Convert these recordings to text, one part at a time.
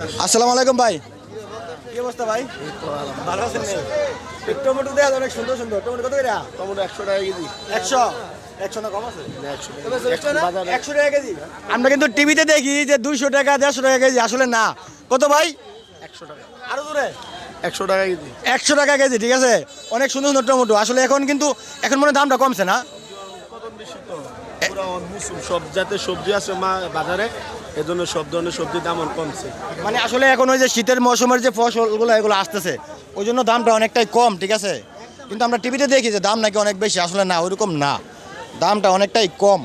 আসসালামু আলাইকুম ভাই। কি অবস্থা ভাই? ভালো আছেন? টমেটো দেয়া অনেক সুন্দর সুন্দর। টমেটো কত করে? টমেটো একশো টাকা কেজি। একশো? একশো না কম আছে? একশো। বাজারে। একশো টাকা কেজি। আমরা কিন্তু টিভিতে দেখি যে দুইশো টাকা দেড়শো টাকা কেজি। আসলে না। কত ভাই? একশো টাকা। আরও দূরে একশো টাকা কেজি। একশো টাকা কেজি ঠিক আছে? অনেক সুন্দর সুন্দর টমেটো। আসলে এখন কিন্তু এখন মনে দামটা কমছে না কত বেশি তো পুরো মৌসুম সব জাতের সবজি আছে মা বাজারে এজন্য সব ধরনের সবজির দাম কমছে। মানে আসলে এখন ওই যে শীতের মৌসুমের যে ফসলগুলো এগুলো আসতেছে ওই জন্য দামটা অনেকটাই কম ঠিক আছে? কিন্তু আমরা টিভিতে দেখি যে দাম নাকি অনেক বেশি আসলে না ওইরকম না। দামটা অনেকটাই কম।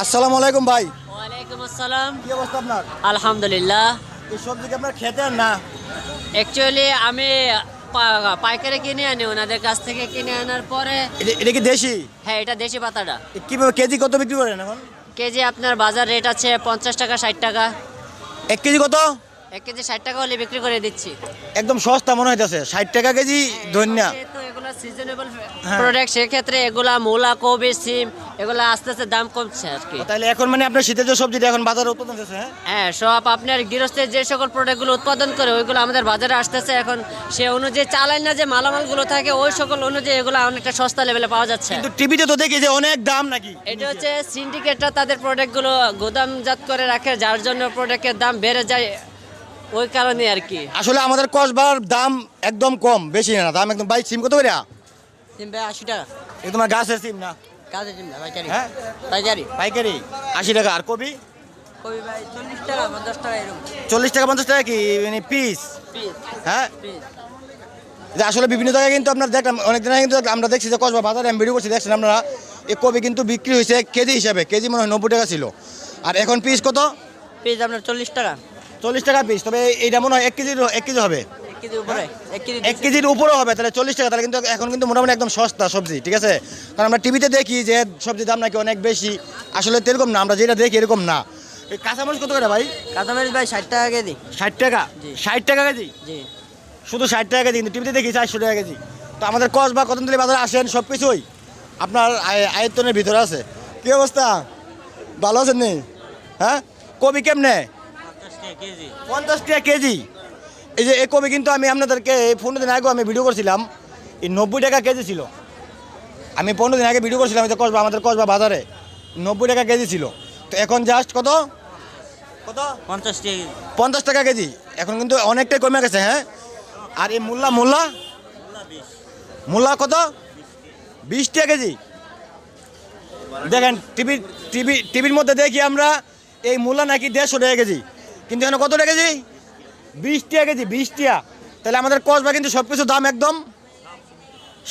আসসালামু আলাইকুম ভাই। ওয়ালাইকুম আসসালাম। কি অবস্থা আপনার? আলহামদুলিল্লাহ। এই সবজি কি আপনার খেতে না? অ্যাকচুয়ালি আমি পাইকারি কিনে আনি ওনাদের কাছ থেকে কিনে আনার পরে এটা- কি দেশি? হ্যাঁ এটা দেশি পাতাটা। কীভাবে কেজি কত বিক্রি করেন এখন? কেজি আপনার বাজার রেট আছে পঞ্চাশ টাকা ষাট টাকা। এক কেজি কত? এক কেজি ষাট টাকা হলে বিক্রি করে দিচ্ছি। একদম সস্তা মনে হইতেছে ষাট টাকা কেজি ধন্যা। সিজনেবল। প্রোডাক্ট সেক্ষেত্রে এগুলা মূলা কবি সিম এগুলা আস্তে আস্তে দাম কমছে আর কি। তাহলে এখন মানে আপনার শীতের যে সবজিটা এখন বাজারে উৎপাদন হচ্ছে হ্যাঁ? হ্যাঁ সব আপনার গৃহস্থের যে সকল প্রোডাক্টগুলো উৎপাদন করে ওইগুলো আমাদের বাজারে আসতেছে। এখন সে অনুযায়ী চালান না যে মালামালগুলো থাকে ওই সকল অনুযায়ী এগুলো অনেকটা সস্তা লেভেলে পাওয়া যাচ্ছে। কিন্তু টিভিতে তো দেখি যে অনেক দাম নাকি? এটা হচ্ছে সিন্ডিকেটটা তাদের প্রোডাক্টগুলো গোদামজাত করে রাখে যার জন্য প্রোডাক্টের দাম বেড়ে যায় ওই কারণে আর কি। আসলে আমাদের কসবার দাম একদম কম বেশি না দাম একদম ভাই সিম কত করে? সিম ভাই আশি টাকা। এই তোমার গাছের সিম না? কাজে সিম পাইকারি। হ্যাঁ? পাইকারি। পাইকারি। আশি টাকা। আর কবি কবি ভাই চল্লিশ টাকা পঞ্চাশ টাকা এরকম। চল্লিশ টাকা পঞ্চাশ টাকা কি? মানে পিস? পিস। হ্যাঁ? যে আসলে বিভিন্ন জায়গায় কিন্তু আপনার দেখলাম অনেক দিন আগে কিন্তু আমরা দেখছি যে কসবা বাজারে আমি ভিডিও করছি দেখছেন আপনারা এই কবি কিন্তু বিক্রি হয়েছে কেজি হিসাবে কেজি মনে হয় নব্বই টাকা ছিল। আর এখন পিস কত? পিস আপনার চল্লিশ টাকা। চল্লিশ টাকা পিস তবে এইটা মনে হয় এক কেজি এক কেজি হবে। এক কেজি উপরে? এক কেজি এক কেজির উপরেও হবে তাহলে চল্লিশ টাকা তাহলে কিন্তু এখন কিন্তু মোটামুটি একদম সস্তা সবজি ঠিক আছে? কারণ আমরা টিভিতে দেখি যে সবজির দাম নাকি অনেক বেশি আসলে তো এরকম না আমরা যেটা দেখি এরকম না। কাঁচামরিচ কত করে ভাই? কাঁচামরিচ ভাই ষাট টাকা কেজি। ষাট টাকা? ষাট টাকা কেজি? জি। শুধু ষাট টাকা কেজি কিন্তু টিভিতে দেখি চারশো টাকা কেজি। তো আমাদের কস বা কদমতলি বাজারে আসেন সব কিছুই আপনার আয়- আয়ত্তনের ভিতরে আছে। কি অবস্থা? ভালো আছেন নি? হ্যাঁ? কবি কেমনে? পঞ্চাশ টাকা কেজি। এই যে এ কবি কিন্তু আমি আপনাদেরকে এই পনেরো দিন আগে আমি ভিডিও করছিলাম। এই নব্বই টাকা কেজি ছিল। আমি পনেরো দিন আগে ভিডিও করছিলাম এই যে কসবা আমাদের কসবা বাজারে। নব্বই টাকা কেজি ছিল। তো এখন জাস্ট কত? কত? পঞ্চাশ টাকা পঞ্চাশ টাকা কেজি। এখন কিন্তু অনেকটাই কমে গেছে হ্যাঁ? আর এই মূল্যা মূল্যা মূল্যা কত? বিশ টাকা কেজি। দেখেন টিভি টিভি টিভির মধ্যে দেখি আমরা এই মূল্যা নাকি দেড়শো টাকা কেজি। কিন্তু এখানে কত টাকা কেজি? বিশ টাকা কেজি, বিশ তাহলে আমাদের কসবা কিন্তু সব কিছু দাম একদম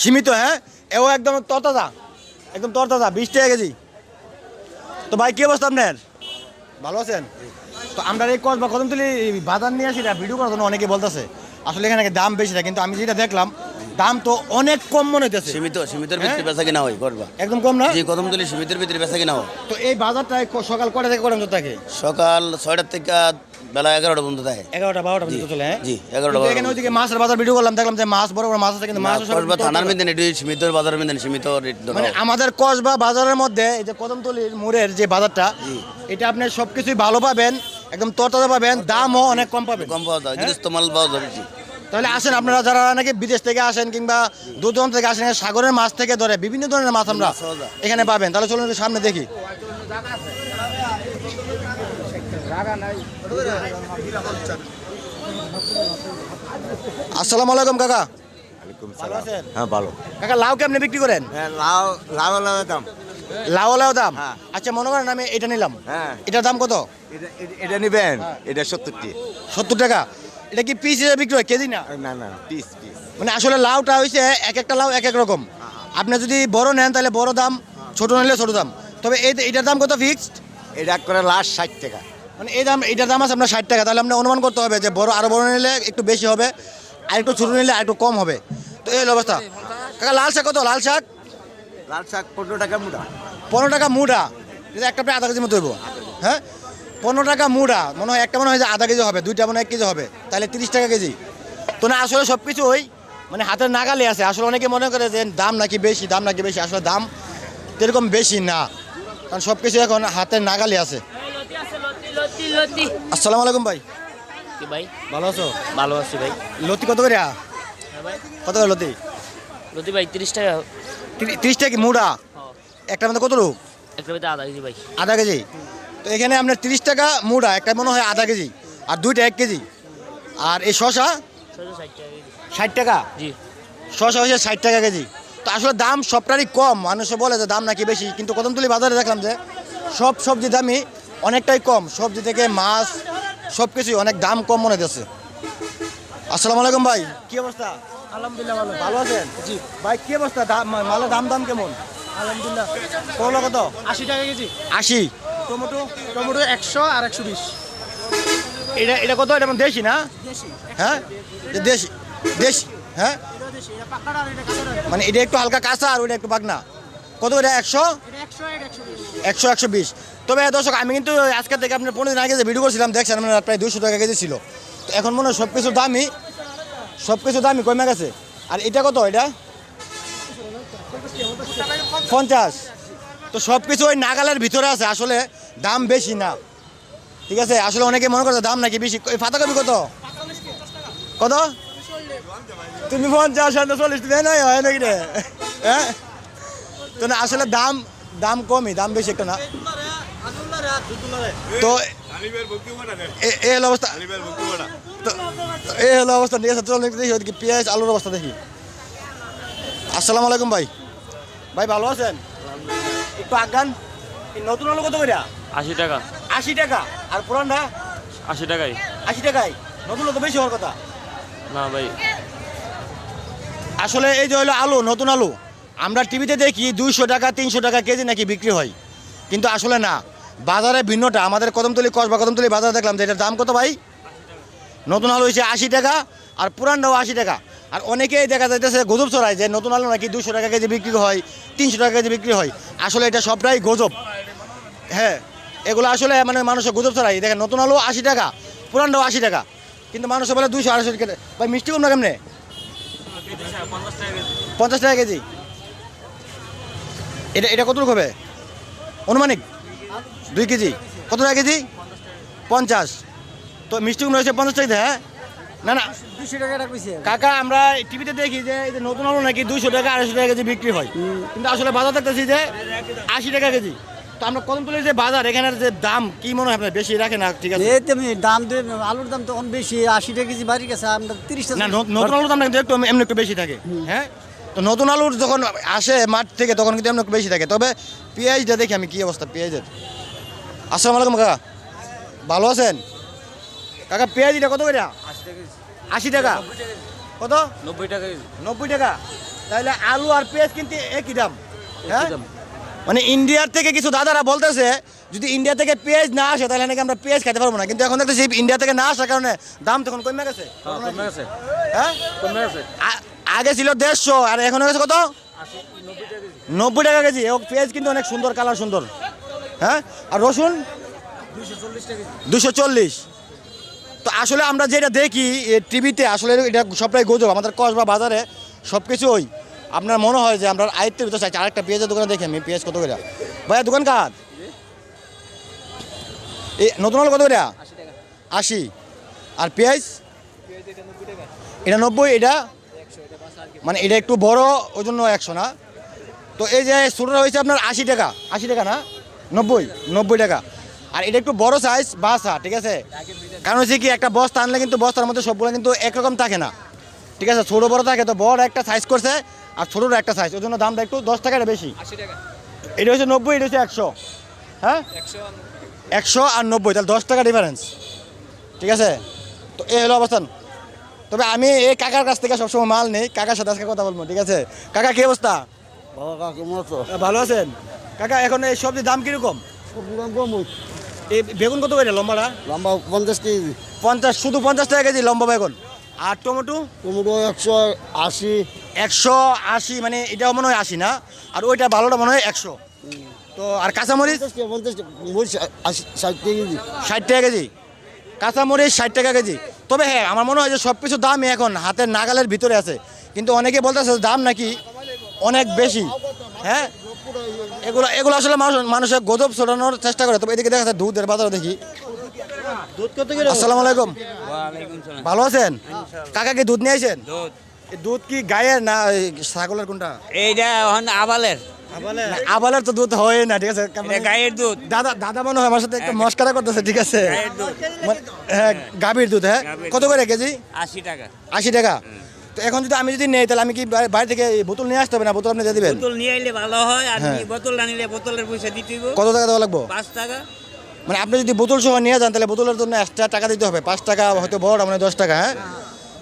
সীমিত হ্যাঁ? এও একদম তরতাজা একদম তরতাজা, বিশ টাকা কেজি। তো ভাই, কি অবস্থা আপনার? ভালো আছেন? তো আমরা এই কসবা কদমতলি বাজার নিয়ে আসি ভিডিও করার জন্য অনেকে বলতেছে। আসলে এখানে দাম বেশি কিন্তু আমি যেটা দেখলাম দাম তো অনেক কম মনে হইতেছে। সীমিত সীমিতের হ্যাঁ? ভিতরে বেচা কিনা হয় করবা। একদম কম না? যে কদমতলি সীমিতের ভিতরে বেচা কিনা হয়। তো এই বাজারটা সকাল কটা থেকে কটা পর্যন্ত থাকে সকাল ছয়টার থেকে বেলা এগারোটা পর্যন্ত থাকে। এগারোটা বারোটা পর্যন্ত চলে হ্যাঁ? জি, 11টা, কিন্তু এখানে ওইদিকে মাছের বাজার ভিডিও করলাম দেখলাম যে মাছ বড় বড় মাছ আছে কিন্তু মাছ কসবা থানার মধ্যে এটি সীমিত বাজারের মধ্যে সীমিত রেট মানে হয়। আমাদের কসবা বাজারের মধ্যে এই যে কদমতলির মোড়ের যে বাজারটা এটা আপনি সবকিছুই ভালো পাবেন একদম তরতাজা পাবেন দামও অনেক কম পাবেন। কম পাওয়া যায় হ্যাঁ? গৃহস্থ মাল পাওয়া যায় বেশি। তাহলে আসেন আপনারা যারা নাকি বিদেশ থেকে আসেন কিংবা দূর দূরান্ত থেকে আসেন সাগরের মাছ থেকে ধরে বিভিন্ন ধরনের মাছ আমরা। এখানে পাবেন। তাহলে চলুন সামনে দেখি। আসসালামু আলাইকুম কাকা। হ্যাঁ ভালো। কাকা লাউ কেমনে বিক্রি করেন? হ্যাঁ লাউ লাউ লাউ দাম। লাউ লাউ দাম? হ্যাঁ। আচ্ছা মনে করেন আমি এটা নিলাম। হ্যাঁ। এটার দাম কত? এটা নিবেন। এটা সত্তরটি সত্তর টাকা। এটা কি পিস হিসেবে বিক্রি হয়? কেজি না? না না পিস পিস মানে আসলে লাউটা হয়েছে এক একটা লাউ এক এক রকম। আপনি যদি বড় নেন তাহলে বড় দাম ছোট নিলে ছোট দাম। তবে এই এটার দাম কত ফিক্সড এটা করে লাস্ট ষাট টাকা। মানে এই দাম এটার দাম আছে আপনার ষাট টাকা। তাহলে আপনার অনুমান করতে হবে যে বড় আরও বড় নিলে একটু বেশি হবে আর একটু ছোট নিলে আর একটু কম হবে। তো এই হলো অবস্থা। কাকা লাল শাক কত? লাল শাক? লাল শাক পনেরো টাকা মুঠা পনেরো টাকা মুড়া। এটা একটা প্রায় আধা কেজির মতো হইব। হ্যাঁ? পনেরো টাকা মুড়া মনে হয় একটা মনে হয় যে আধা কেজি হবে দুইটা মনে হয় এক কেজি হবে তাহলে তিরিশ টাকা কেজি। তো না আসলে সব কিছু ওই মানে হাতের নাগালে আছে। আসলে অনেকে মনে করে যে দাম নাকি বেশি দাম নাকি বেশি আসলে দাম এরকম বেশি না। কারণ সব কিছু এখন হাতের নাগালে আছে। আসসালামু আলাইকুম ভাই। কি ভাই? ভালো আছো? ভালো আছি ভাই। লতি কত করে কত করে লতি? লতি ভাই তিরিশ টাকা। তিরিশ টাকা কি মুড়া? একটা মধ্যে কত রূপ একটা বেতে আধা কেজি ভাই। আধা কেজি? তো এখানে আপনার তিরিশ টাকা মুড়া একটা মনে হয় আধা কেজি আর দুইটা এক কেজি। আর এই শশা ষাট টাকা। জি। শশা হচ্ছে ষাট টাকা কেজি। তো আসলে দাম সবটারই কম। মানুষে বলে যে দাম নাকি বেশি কিন্তু কদমতলি বাজারে দেখলাম যে সব সবজি দামই অনেকটাই কম। সবজি থেকে মাছ সব কিছুই অনেক দাম কম মনে হচ্ছে আসসালামু আলাইকুম ভাই। কি অবস্থা? আলহামদুলিল্লাহ ভালো। ভালো আছেন? জি। ভাই কি অবস্থা? দাম মালের দাম দাম কেমন? আলহামদুলিল্লাহ। করল কত? আশি টাকা কেজি। আশি? টমেটো টমেটো একশো আর একশো বিশ। এটা এটা কত? এটা মানে দেশি না? হ্যাঁ? দেশি দেশি হ্যাঁ? মানে এটা একটু হালকা কাঁচা আর ওইটা একটু বাগনা কত এটা একশো একশো একশো বিশ। তবে দর্শক আমি কিন্তু আজকে থেকে আপনার পনেরো দিন আগে যে ভিডিও করছিলাম দেখছেন আপনার প্রায় দুশো টাকা কেজি ছিল। তো এখন মনে হয় সব কিছুর দামই সব কিছুর দামই কমে গেছে। আর এটা কত এটা? পঞ্চাশ। তো সব কিছু ওই নাগালের ভিতরে আছে, আসলে দাম বেশি না। ঠিক আছে? আসলে অনেকে মনে করছে দাম নাকি বেশি। এই পাতাকপি কত? কত? তুমি পঞ্চাশ চল্লিশ নাই? হয় নাকি রে? হ্যাঁ? তো আসলে দাম দাম কমই, দাম বেশি একটা না। তো এই হলো অবস্থা। এই হলো অবস্থা, ঠিক আছে? চল দেখি, ওদিকে পেঁয়াজ, আলুর অবস্থা দেখি। আসসালামু আলাইকুম ভাই। ভাই, ভালো আছেন? একটু আগান। নতুন আলু কত করে আশি টাকা। আশি টাকা। আর পুরানটা? আশি টাকাই। আশি টাকায় নতুন তো বেশি হওয়ার কথা। না ভাই। আসলে এই যে হলো আলু নতুন আলু আমরা টিভিতে দেখি দুইশো টাকা তিনশো টাকা কেজি নাকি বিক্রি হয়। কিন্তু আসলে না বাজারে ভিন্নটা। আমাদের কদমতলি কসবা কদমতলি বাজারে দেখলাম যে এটার দাম কত ভাই? নতুন আলু হয়েছে আশি টাকা আর পুরানটাও আশি টাকা। আর অনেকেই দেখা যাইতেছে গজব ছড়ায় যে নতুন আলু নাকি দুশো টাকা কেজি বিক্রি হয়, তিনশো টাকা কেজি বিক্রি হয়। আসলে এটা সবটাই গজব। হ্যাঁ এগুলো আসলে মানে মানুষের গুজব ছড়াই দেখেন, নতুন আলু আশি টাকা, পুরানটাও আশি টাকা। কিন্তু মানুষে বলে দুশো আড়াইশো টাকা ভাই, মিষ্টি কম না কেমনে? পঞ্চাশ টাকা কেজি। এটা এটা কত হবে? অনুমানিক? দুই কেজি। কত টাকা কেজি? পঞ্চাশ। তো মিষ্টি কুমড়ো হয়েছে পঞ্চাশ টাকা হ্যাঁ? না না। দুশো টাকা কইছে কাকা আমরা টিভিতে দেখি যে এই যে নতুন আলু নাকি দুইশো টাকা আড়াইশো টাকা কেজি বিক্রি হয়। কিন্তু আসলে বাজার দেখতেছি যে আশি টাকা কেজি। তো আমরা কদম তুলি যে বাজার এখানের যে দাম কি মনে হয় আপনার? বেশি রাখে না ঠিক আছে? এই তুমি দাম আলুর দাম তখন বেশি আশি টাকা কেজি বাড়ি গেছে আমরা তিরিশ ন- নতুন আলুর দামটা কিন্তু একটু এমনি একটু বেশি থাকে। হ্যাঁ? তো নতুন আলুর যখন আসে মাঠ থেকে তখন কিন্তু এমনি একটু বেশি থাকে। তবে পেঁয়াজটা দেখি আমি কি অবস্থা পেঁয়াজের। আসসালামু আলাইকুম কাকা। ভালো আছেন? কাকা পেঁয়াজিটা কত করে আশি টাকা? কত? নব্বই টাকা নব্বই টাকা? তাহলে আলু আর পেঁয়াজ কিন্তু একই দাম। হ্যাঁ? মানে ইন্ডিয়ার থেকে কিছু দাদারা বলতেছে যদি ইন্ডিয়া থেকে পেঁয়াজ না আসে তাহলে নাকি আমরা পেঁয়াজ খেতে পারব না। কিন্তু এখন দেখতেছি ইন্ডিয়া থেকে না আসার কারণে দাম তখন কমে গেছে। হ্যাঁ কমে গেছে। আগে ছিল দেড়শো আর এখন হয়ে গেছে কত? নব্বই টাকা কেজি। পেঁয়াজ কিন্তু অনেক সুন্দর কালার সুন্দর। হ্যাঁ? আর রসুন? দুশো চল্লিশ। তো আসলে আমরা যেটা দেখি টিভিতে আসলে এটা সবটাই গজব, আমাদের কসবা বাজারে সব কিছু ওই। আপনার মনে হয় যে আমরা আয়ত্তের ভিতরে চাইছি আরেকটা পেঁয়াজের দোকানে দেখি আমি, পেঁয়াজ কত করে? ভাইয়া, দোকান কার? এ, নতুন আলু কত করে? আশি। আর পেঁয়াজ? এটা নব্বই, এটা? মানে এটা একটু বড়, ওই জন্য একশো না। তো এই যে ছোটোটা হয়েছে আপনার আশি টাকা আশি টাকা না? নব্বই নব্বই টাকা। আর এটা একটু বড় সাইজ বাসা ঠিক আছে? কারণ হচ্ছে কি একটা বস্তা আনলে কিন্তু বস্তার মধ্যে সবগুলো কিন্তু একরকম থাকে না। ঠিক আছে ছোটো বড় থাকে তো বড় একটা সাইজ করছে আর ছোটোর একটা সাইজ ওই জন্য দামটা একটু দশ টাকাটা বেশি। এটা হচ্ছে নব্বই এটা হচ্ছে একশো। হ্যাঁ? একশো আর নব্বই। তাহলে দশ টাকা ডিফারেন্স ঠিক আছে? তো এই হলো অবস্থান। তবে আমি এই কাকার কাছ থেকে সবসময় মাল নেই কাকার সাথে আজকে কথা বলব ঠিক আছে? কাকা কি অবস্থা? ভালো আছেন? কাকা এখন এই সবজির দাম কীরকম? এই বেগুন কত করে লম্বাটা? লম্বা পঞ্চাশ কেজি। পঞ্চাশ শুধু পঞ্চাশ টাকা কেজি লম্বা বেগুন? আর টমেটো? টমেটো একশো আশি। একশো আশি মানে এটাও মনে হয় আশি না? আর ওইটা ভালোটা মনে হয় একশো। তো আর কাঁচামরিচ? পঞ্চাশ টাকা টাকা ষাট কেজি। ষাট টাকা কেজি। কাঁচামরিচ ষাট টাকা কেজি। তবে হ্যাঁ আমার মনে হয় যে সব কিছু দামই এখন হাতের নাগালের ভিতরে আছে। কিন্তু অনেকে বলতেছে দাম নাকি অনেক বেশি। হ্যাঁ? এগুলো এগুলো আসলে মানুষ মানুষের গজব ছড়ানোর চেষ্টা করে। তবে এদিকে দেখা যাচ্ছে দুধের বাজারে দেখি। আসসালামু আলাইকুম। ভালো আছেন? কাকা কি দুধ নিয়ে এই দুধ। কি গায়ের না ছাগলের কোনটা? এইটা এখন আবালের। আবালের? তো দুধ হয় না ঠিক আছে? গায়ের দুধ। দাদা দাদা মনে হয় আমার সাথে একটা মস্কারা করতেছে ঠিক আছে? হ্যাঁ গাভীর দুধ হ্যাঁ? কত করে কেজি? আশি টাকা। আশি টাকা? তো এখন যদি আমি যদি নেই তাহলে আমি কি বাড়ি- থেকে বোতল নিয়ে আসতে হবে না? বোতল আপনি দিয়ে দিবেন? বোতল নিয়ে আইলে ভালো হয় আর হ্যাঁ। বোতল না নিলে বোতলের পয়সা দিতে হইব। কত টাকা দেওয়া লাগবো? পাঁচ টাকা। মানে আপনি যদি বোতল সহ নিয়ে যান তাহলে বোতলের জন্য এক্সট্রা টাকা দিতে হবে। পাঁচ টাকা হয়তো বড় মানে দশ টাকা হ্যাঁ?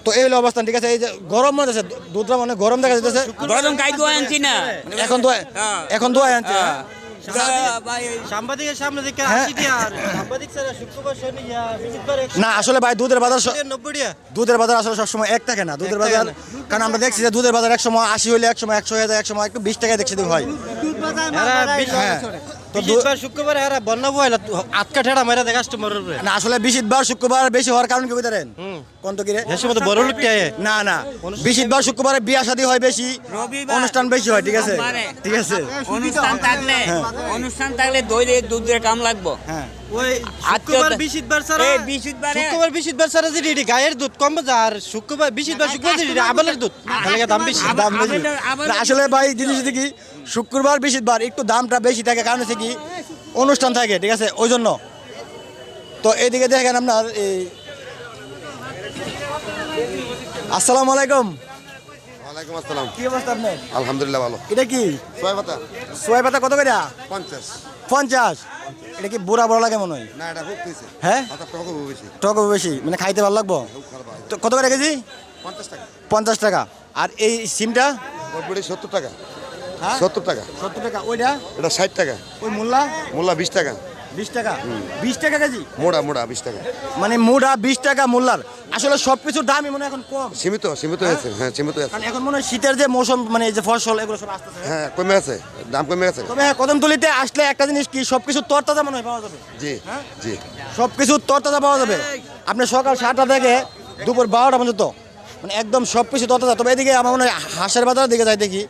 তো এই হলো অবস্থান ঠিক আছে? এই যে গরম মনে হচ্ছে দুধটা মানে গরম দেখা যেতেছে গরম কাই দোয়া আনছি না। এখন তো হ্যাঁ। এখন তো আনছে হ্যাঁ? না আসলে ভাই দুধের বাজার দুধের বাজার আসলে সবসময় এক থাকে না। দুধের বাজার কারণ আমরা দেখছি যে দুধের বাজার এক সময় আশি হলে এক সময় একশো হয়ে যায় এক সময় একটু বিশ টাকায় দেখছি হয়। এরা বিশ- তো দু- বৃহস্পতিবার শুক্রবার এরা বন্যা বয়লা আটকা ঠেড়া মেরা দেখা কাস্টমারের উপরে। না আসলে শুক্রবার বেশি হওয়ার কারণ কি বুঝতে কোন তো কি রে? দেশের বড় লোক না না। বৃহস্পতিবার শুক্রবারে বিয়া শাদী হয় বেশি অনুষ্ঠান বেশি হয় ঠিক আছে? ঠিক আছে? অনুষ্ঠান থাকলে অনুষ্ঠান থাকলে দইরে দুধের কাম লাগবো। হ্যাঁ। আসলে ভাই জিনিস কি? শুক্রবার বৃহস্পতিবার একটু দামটা বেশি থাকে কারণ হচ্ছে কি অনুষ্ঠান থাকে ঠিক আছে? ওই জন্য। তো এইদিকে দেখেন আপনার এই আসসালামু আলাইকুম। ওয়ালাইকুম আসসালাম। কি অবস্থা আপনার? আলহামদুলিল্লাহ ভালো। এটা কি? ছয় পাতা। সোয়া পাতা কত করে? পঞ্চাশ। পঞ্চাশ। এটা কি বুড়া বড় লাগে মনে হয়? না এটা খুব দিয়েছে হ্যাঁ? টক বেশি। মানে খাইতে ভালো লাগবো। তো কত করে কেজি? পঞ্চাশ টাকা। পঞ্চাশ টাকা। আর এই সিমটা? সত্তর টাকা? সত্তর টাকা। সত্তর টাকা। ওইটা? এটা ষাট টাকা। ওই মোল্লা? মোল্লা বিশ টাকা। বিশ টাকা? বিশ টাকা কেজি? মোড়া মোড়া বিশ টাকা। মানে মুড়া বিশ টাকা মোল্লার। আসলে সব কিছুর দামই মনে এখন কম। সীমিত সীমিত হয়েছে হ্যাঁ সীমিত আছে কারণ এখন মনে হয় শীতের যে মৌসুম মানে এই যে ফসল এগুলো সব আসতেছে। হ্যাঁ কমে আছে দাম কমে গেছে তবে হ্যাঁ কদমতলিতে আসলে একটা জিনিস কি সব কিছু তরতাজা মনে হয় পাওয়া যাবে। জি জি। সব কিছু তরতাজা পাওয়া যাবে। আপনি সকাল সাতটা থেকে দুপুর বারোটা পর্যন্ত মানে একদম সব কিছু তরতাজা। তবে এদিকে আমার মনে হয় হাঁসের বাজারের দিকে যাই দেখি।